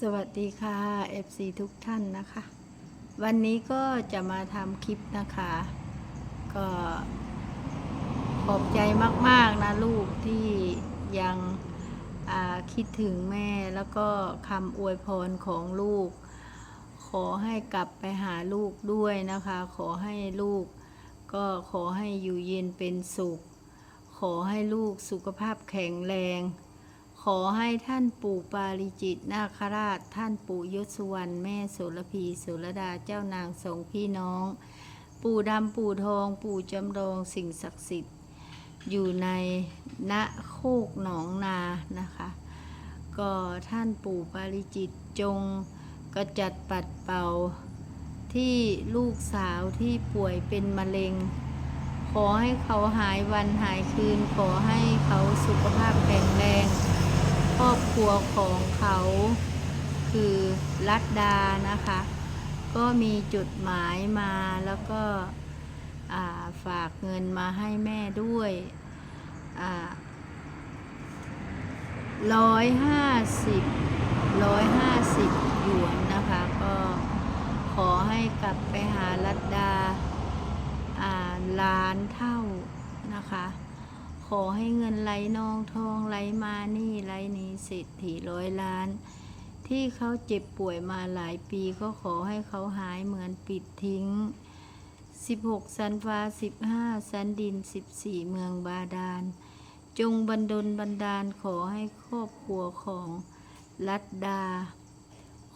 สวัสดีค่ะ FC ทุกท่านนะคะ วันนี้ก็จะมาทำคลิปนะคะ ก็ขอบใจมาก ๆ นะลูกที่ยังคิดถึงแม่แล้วก็คำอวยพรของลูก ขอให้กลับไปหาลูกด้วยนะคะ ขอให้ลูกก็ขอให้อยู่เย็นเป็นสุข ขอให้ลูกสุขภาพแข็งแรง ขอให้ท่านปู่ปาริจิตนาคราช ท่านปู่ยศสุวรรณแม่โสระพีโสระดาเจ้านางสองพี่น้อง ปู่ดำปู่ทอง ปู่จำลองสิ่งศักดิ์สิทธิ์ อยู่ในณโคกหนองนานะคะ ก็ท่านปู่ปาริจิตจงกระจัดปัดเป่า ที่ลูกสาวที่ป่วยเป็นมะเร็ง ขอให้เขาหายวันหายคืน ขอให้เขาสุขภาพแข็งแรง อบครัวของเขาคือรัตดานะคะ ก็มีจดหมายมาแล้วก็าฝากเงินมาให้แม่ด้วยร้อยห้าสิบร้อยห้าสิบหยวนนะคะ ก็ขอให้กลับไปหารัตดาอ่าล้านเท่านะคะ อให้เงินไหลนองทองไหลมานี่ไหลนี้เศรษฐีร้อยล้าน ที่เขาเจ็บป่วยมาหลายปีก็ขอให้เขาหายเหมือนปิดทิ้ง 16 สันฟ้า 15 สันดิน 14 เมืองบาดาล จงบันดลบันดาลขอให้ครอบครัวของรัตดา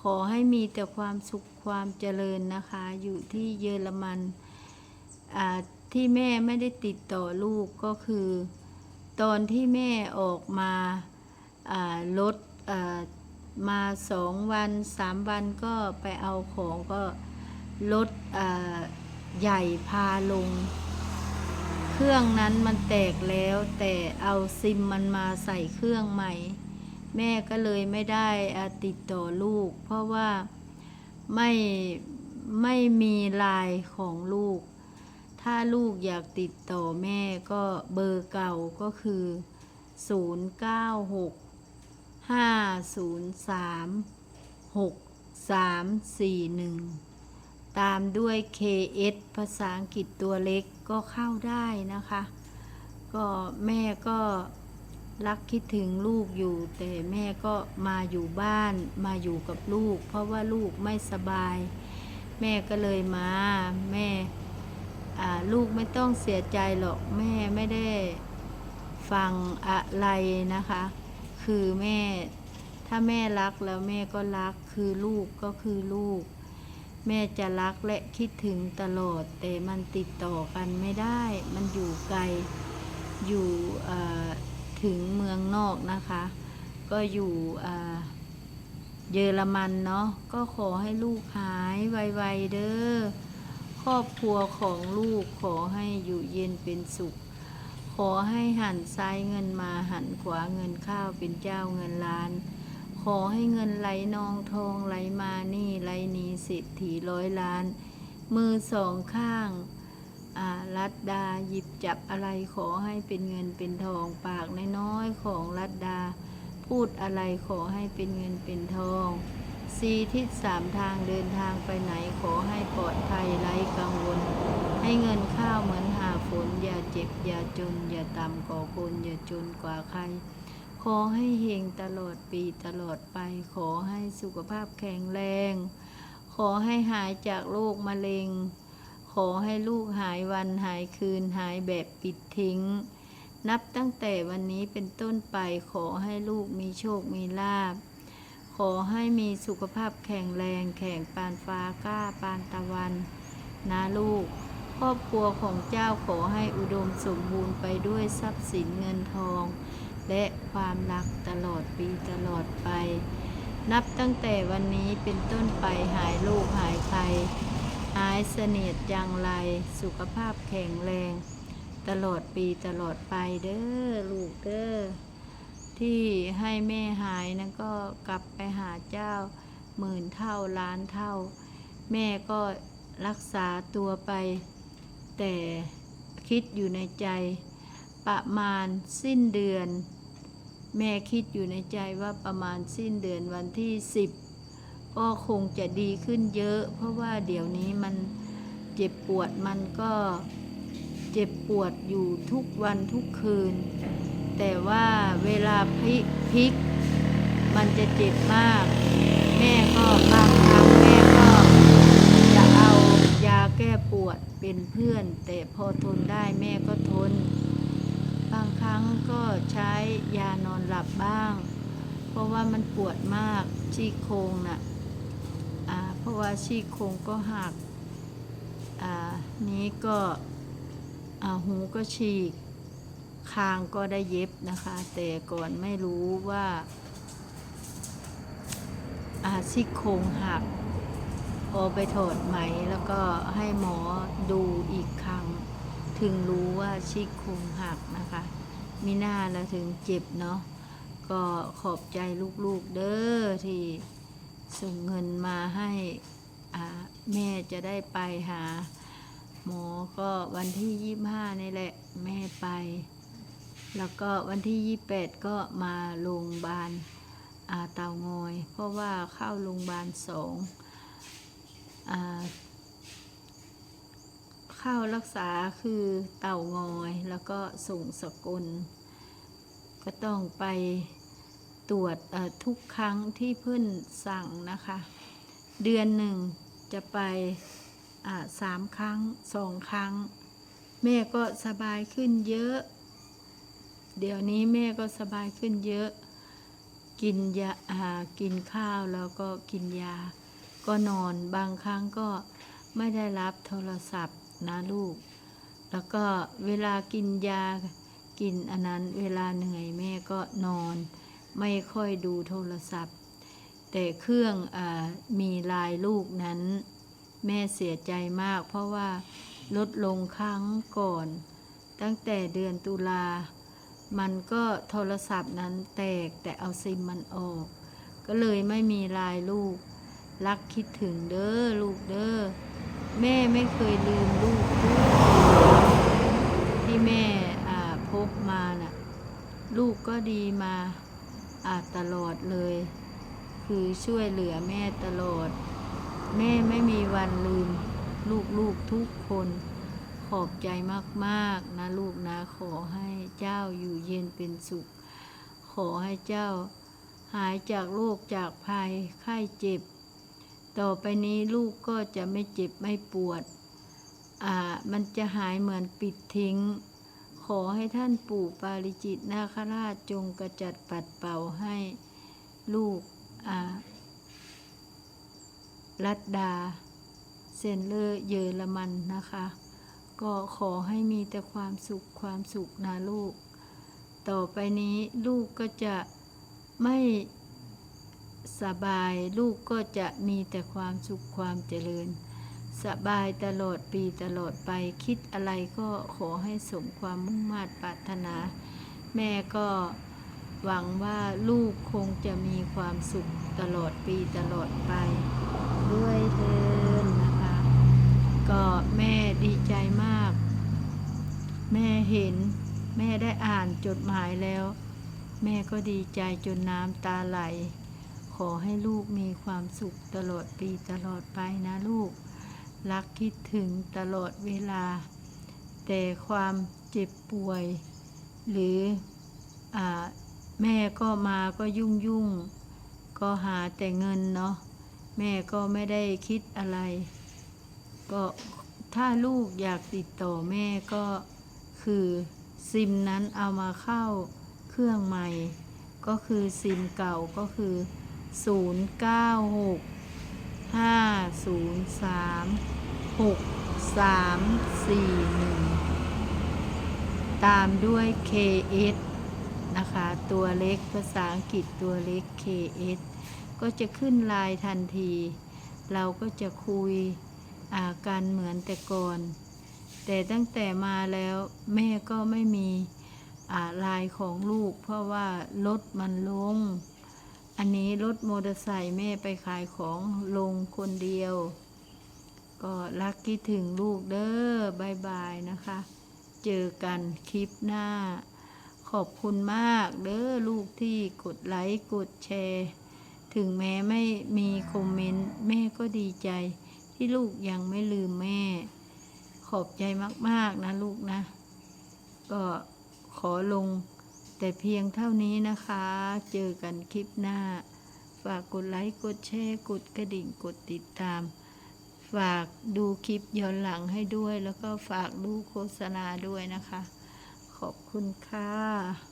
ขอให้มีแต่ความสุขความเจริญนะคะ อยู่ที่เยอรมันที่แม่ไม่ได้ติดต่อลูกก็คือ ตอนที่แม่ออกมาอ่ารถมาสองวันสามวันก็ไปเอาของก็รถใหญ่พาลง เครื่องนั้นมันแตกแล้วแต่เอาซิมมันมาใส่เครื่องใหม่ แม่ก็เลยไม่ได้ติดต่อลูก เพราะว่าไม่ไม่มีลายของลูก ถ้าลูกอยากติดต่อแม่ก็เบอร์เก่าก็คือ 096 503 6341 ตามด้วย KS ภาษาอังกฤษตัวเล็กก็เข้าได้นะคะ ก็แม่ก็รักคิดถึงลูกอยู่ แต่แม่ก็มาอยู่บ้านมาอยู่กับลูก เพราะว่าลูกไม่สบาย แม่ก็เลยมาแม่ ลูกไม่ต้องเสียใจหรอกแม่ไม่ได้ฟังอะไรนะคะ คือแม่ถ้าแม่รักแล้วแม่ก็รักคือลูกก็คือลูก แม่จะรักและคิดถึงตลอด แต่มันติดต่อกันไม่ได้ มันอยู่ไกลอยู่ถึงเมืองนอกนะคะ ก็อยู่เยอรมันเนาะก็ขอให้ลูกหายไวๆเด้อ รอบครัวของลูกขอให้อยู่เย็นเป็นสุข ขอให้หันซ้ายเงินมาหันขวาเงินข้าวเป็นเจ้าเงินล้าน ขอให้เงินไหลนองทองไหลมานี่ไหลนี้เศรษฐีร้อยล้าน มือสองข้างอ่ารัดดาหยิบจับอะไรขอให้เป็นเงินเป็นทองปากน้อยๆของรัดดา พูดอะไรขอให้เป็นเงินเป็นทอง สีทิศสามทางเดินทางไปไหนขอให้ปลอดภัยไร้กังวล ให้เงินข้าวเหมือนหาฝน อย่าเจ็บ อย่าจน อย่าต่ำกว่าคนอย่าจนกว่าใคร ขอให้เฮงตลอดปีตลอดไป ขอให้สุขภาพแข็งแรง ขอให้หายจากโรคมะเร็ง ขอให้ลูกหายวันหายคืนหายแบบปิดทิ้ง นับตั้งแต่วันนี้เป็นต้นไปขอให้ลูกมีโชคมีลาภ ขอให้มีสุขภาพแข็งแรง แข็งปานฟ้ากล้าปานตะวัน นะลูก ครอบครัวของเจ้าขอให้อุดมสมบูรณ์ไปด้วยทรัพย์สินเงินทอง และความรักตลอดปีตลอดไป นับตั้งแต่วันนี้เป็นต้นไปหายโรคหายภัยหายเสนียดจังไร สุขภาพแข็งแรง ตลอดปีตลอดไปเด้อลูกเด้อ ที่ให้แม่หายนั้นก็กลับไปหาเจ้าหมื่นเท่าล้านเท่า แม่ก็รักษาตัวไป แต่คิดอยู่ในใจ ประมาณสิ้นเดือน แม่คิดอยู่ในใจว่าประมาณสิ้นเดือนวันที่สิบก็คงจะดีขึ้นเยอะ เพราะว่าเดี๋ยวนี้มันเจ็บปวดมันก็เจ็บปวดอยู่ทุกวันทุกคืน แต่ว่าเวลาพลิกพลิก มันจะเจ็บมาก แม่ก็บางครั้งแม่ก็ จะเอายาแก้ปวดเป็นเพื่อน แต่พอทนได้แม่ก็ทน บางครั้งก็ใช้ยานอนหลับบ้าง เพราะว่ามันปวดมากชี้โครงน่ะอ่าเพราะว่าชี้โครงก็หักอ่านี้ก็อ่าหูก็ฉีก คางก็ได้เย็บนะคะ แต่ก่อนไม่รู้ว่าอาซี่โครงหักพอไปถอดไหม แล้วก็ให้หมอดูอีกครั้ง ถึงรู้ว่าซี่โครงหักนะคะมิน่าแล้วถึงเจ็บเนาะก็ขอบใจลูกๆเด้อที่ส่งเงินมาให้อาแม่จะได้ไปหา หมอก็วันที่ยี่ห้านี่แหละ แม่ไป แล้วก็วันที่ 28 ก็มาโรงพยาบาลอาเตางอย เพราะว่าเข้าโรงพยาบาลสองอเข้ารักษาคือเต่างอย แล้วก็ส่งสกุล ก็ต้องไปตรวจทุกครั้งที่เพื่อนสั่งนะคะ เดือนหนึ่งจะไปสามครั้งสองครั้ง แม่ก็สบายขึ้นเยอะ เดี๋ยวนี้แม่ก็สบายขึ้นเยอะ กินยาอากินข้าวแล้วก็กินยา ก็นอนบางครั้งก็ไม่ได้รับโทรศัพท์นะลูก แล้วก็เวลากินยากินอันนั้นเวลาเหนื่อยแม่ก็นอน ไม่ค่อยดูโทรศัพท์ แต่เครื่องอมีลายลูกนั้น แม่เสียใจมากเพราะว่าลดลงครั้งก่อน ตั้งแต่เดือนตุลา มันก็โทรศัพท์นั้นแตกแต่เอาซิมมันออก ก็เลยไม่มีลายลูก รักคิดถึงเด้อลูกเด้อแม่ไม่เคยลืมลูกลูกที่แม่พบมาน่ะลูกก็ดีมาอ่าตลอดเลย คือช่วยเหลือแม่ตลอด แม่ไม่มีวันลืม ลูกๆทุกคน ขอบใจมากๆนะลูกนะ ขอให้เจ้าอยู่เย็นเป็นสุข ขอให้เจ้าหายจากโรคจากภัยไข้เจ็บ ต่อไปนี้ลูกก็จะไม่เจ็บไม่ปวด อ่า มันจะหายเหมือนปิดทิ้ง ขอให้ท่านปู่ปาริจิตนาคราชจงกระจัดปัดเป่าให้ลูก อ่า รัดดา เซนเลอร์เยอรมันนะคะ ก็ขอให้มีแต่ความสุขความสุขนะลูก ต่อไปนี้ลูกก็จะไม่สบายลูกก็จะมีแต่ความสุขความเจริญ สบายตลอดปีตลอดไปคิดอะไรก็ขอให้สมความมุ่งมา่ปรารถนา แม่ก็หวังว่าลูกคงจะมีความสุขตลอดปีตลอดไป ด้วยเทินนะคะ ก็แม่ดีใจมาก แม่เห็น แม่ได้อ่านจดหมายแล้ว แม่ก็ดีใจจนน้ำตาไหล ขอให้ลูกมีความสุขตลอดปีตลอดไปนะลูก รักคิดถึงตลอดเวลา แต่ความเจ็บป่วย หรืออแม่ก็มาก็ยุ่งยุ่งก็หาแต่เงินเนาะแม่ก็ไม่ได้คิดอะไร ก็ถ้าลูกอยากติดต่อแม่ก็คือซิมนั้นเอามาเข้าเครื่องใหม่ ก็คือซิมเก่าก็คือ 096 503 6341 ตามด้วย KS นะคะ ตัวเล็กภาษาอังกฤษตัวเล็ก KS ก็จะขึ้นลน์ทันที เราก็จะคุย อากันเหมือนแต่ก่อน แต่ตั้งแต่มาแล้วแม่ก็ไม่มีอาไลน์ของลูก เพราะว่ารถมันลง อันนี้รถมอเตอร์ไซค์แม่ไปขายของลงคนเดียว ก็รักคิดถึงลูกเด้อบายบายนะคะ เจอกันคลิปหน้า ขอบคุณมากเด้อลูกที่กดไลค์กดแชร์ ถึงแม้ไม่มีคอมเมนต์ แม่ก็ดีใจ ที่ลูกยังไม่ลืมแม่ ขอบใจมากๆนะลูกนะ ก็ขอลงแต่เพียงเท่านี้นะคะ เจอกันคลิปหน้า ฝากกดไลค์ กดแชร์ กดกระดิ่ง กดติดตาม ฝากดูคลิปย้อนหลังให้ด้วย แล้วก็ฝากดูโฆษณาด้วยนะคะ ขอบคุณค่ะ